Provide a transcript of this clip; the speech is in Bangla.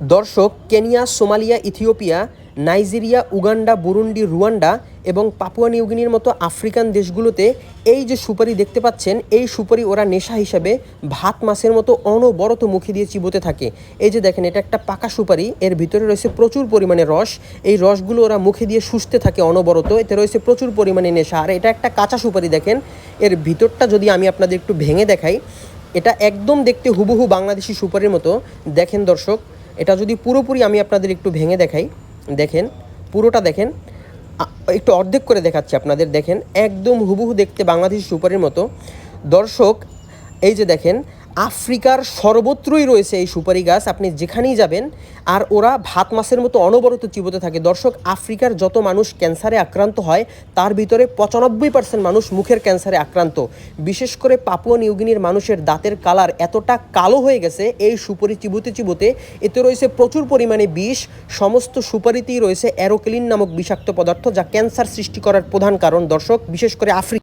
দর্শক Kenya, Somalia, Ethiopia, Nigeria, Uganda, Burundi, Rwanda এবং পাপুয়া নিউগিনির মতো আফ্রিকান দেশগুলোতে এই যে সুপারি দেখতে পাচ্ছেন, এই সুপারি ওরা নেশা হিসাবে ভাত মাছের মতো অনবরত মুখে দিয়ে চিবোতে থাকে। এই যে দেখেন, এটা একটা পাকা সুপারি, এর ভিতরে রয়েছে প্রচুর পরিমাণে রস। এই রসগুলো ওরা মুখে দিয়ে শুষতে থাকে অনবরত, এতে রয়েছে প্রচুর পরিমাণে নেশা। আর এটা একটা কাঁচা সুপারি দেখেন, এর ভিতরটা যদি আমি আপনাদের একটু ভেঙে দেখাই, এটা একদম দেখতে হুবহু বাংলাদেশি সুপারির মতো। দেখেন দর্শক এটা যদি পুরোপুরি আমি আপনাদের একটু ভেঙে দেখাই, দেখেন, পুরোটা দেখেন একটু অর্ধেক করে দেখাচ্ছি আপনাদের, দেখেন, একদম হুবহু দেখতে বাংলাদেশ সুপারের মতো। দর্শক, এই যে দেখেন আফ্রিকার সর্বত্রই রয়েছে এই সুপারি গাছ। আপনি যেখানেই যাবেন, আর ওরা ভাত মাছের মতো অনবরত চিবোতে থাকে। দর্শক, আফ্রিকার যত মানুষ ক্যান্সারে আক্রান্ত হয়, তার ভিতরে পঁচানব্বই পার্সেন্ট মানুষ মুখের ক্যান্সারে আক্রান্ত। বিশেষ করে পাপুয়া নিউগিনির মানুষের দাঁতের কালার এতটা কালো হয়ে গেছে, এই সুপারি চিবোতে চিবোতে এতে রয়েছে প্রচুর পরিমাণে বিষ। সমস্ত সুপারিতেই রয়েছে অ্যারোকেলিন নামক বিষাক্ত পদার্থ, যা ক্যান্সার সৃষ্টি করার প্রধান কারণ। দর্শক, বিশেষ করে আফ্রিকা